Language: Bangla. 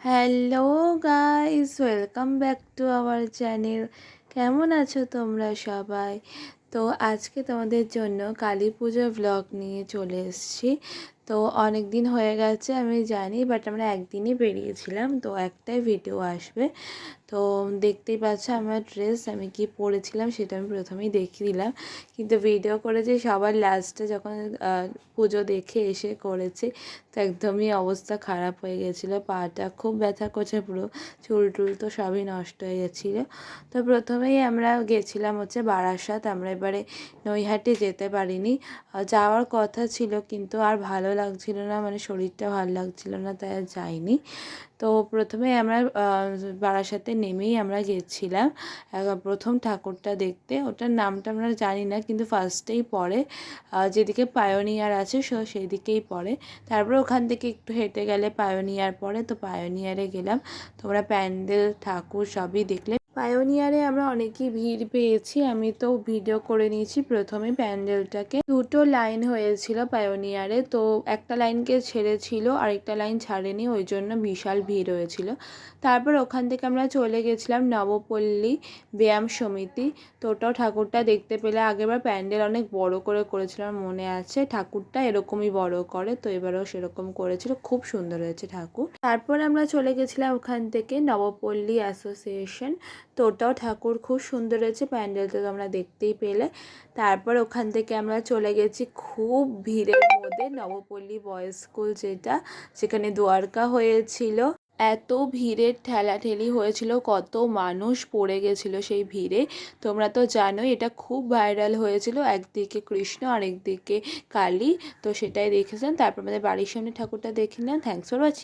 Hello guys welcome back to our channel কেমন আছো তোমরা সবাই? তো আজকে তোমাদের জন্য কালী পুজোর ব্লগ নিয়ে চলে এসেছি। তো অনেক দিন হয়ে গেছে, আমি জানি বাট আমরা একদিনই বেরিয়েছিলাম, তো একটাই ভিডিও আসবে। তো দেখতেই পাচ্ছ আমার ড্রেস আমি কি পরেছিলাম সেটা আমি প্রথমেই দেখিয়ে দিলাম। কিন্তু ভিডিও করেছি, সবার লাস্টে যখন পুজো দেখে এসে করেছি, তো একদমই অবস্থা খারাপ হয়ে গেছিল, পাটা খুব ব্যথা করছে পুরো, চুল টুল তো সবই নষ্ট হয়ে গেছিল। তো প্রথমেই আমরা গেছিলাম হচ্ছে বারাসাত, আমরা এবারে নৈহাটি যেতে পারিনি। যাওয়ার কথা ছিল, কিন্তু আর ভালো লাগছিল না মানে শরীরটা ভালো লাগছিল না, তাই আর যাইনি। তো প্রথমে আমরা বারাসাতে নেমেই আমরা গেছিলাম। প্রথম ঠাকুরটা দেখতে, ওটার নামটা আমরা জানি না, কিন্তু ফার্স্টেই পড়ে। যেদিকে পায়োনিয়ার আছে, সো সেই দিকেই পড়ে। তারপর ওখান থেকে একটু হেঁটে গেলে পায়োনিয়ার পড়ে, তো পায়োনিয়ারে গেলাম। তোমরা প্যান্ডেল, ঠাকুর সবই দেখলে। পায়োনিয়ারে আমরা অনেকই ভিড় পেয়েছি। আমি তো ভিডিও করে নিয়েছি। প্রথমে প্যান্ডেলটাকে। দুটো লাইন হয়েছিল পায়োনিয়ারে তো একটা লাইনকে ছেড়েছিল, আরেকটা লাইন ছাড়েনি। ওই জন্য বিশাল ভিড় হয়েছিল। তারপর ওখান থেকে আমরা চলে গেছিলাম নবপল্লী ব্যায়াম সমিতি। তো ওটাও ঠাকুরটা দেখতে পেলে আগেরবার প্যান্ডেল অনেক বড় করে করেছিলাম মনে আছে। ঠাকুরটা এরকমই বড় করে, তো এবারেও সেরকম করেছিল। খুব সুন্দর হয়েছে ঠাকুর। তারপর আমরা চলে গেছিলাম ওখান থেকে নবপল্লী অ্যাসোসিয়েশন তো ওটাও ঠাকুর খুব সুন্দর হয়েছে প্যান্ডেলটা তো আমরা দেখতেই পেলে। তারপর ওখান থেকে আমরা চলে গেছি খুব ভিড়ের মধ্যে নবপল্লী বয়েজ স্কুল যেটা, সেখানে দোয়ারকা হয়েছিল। এত ভিড়ের ঠেলাঠেলি হয়েছিল, কত মানুষ পড়ে গেছিল সেই ভিড়ে। তোমরা তো জানোই এটা খুব ভাইরাল হয়েছিল, একদিকে কৃষ্ণ, আরেকদিকে কালী। তো সেটাই দেখেছেন তারপর আমাদের বাড়ির সামনে ঠাকুরটা দেখে নিলাম। Thanks for watching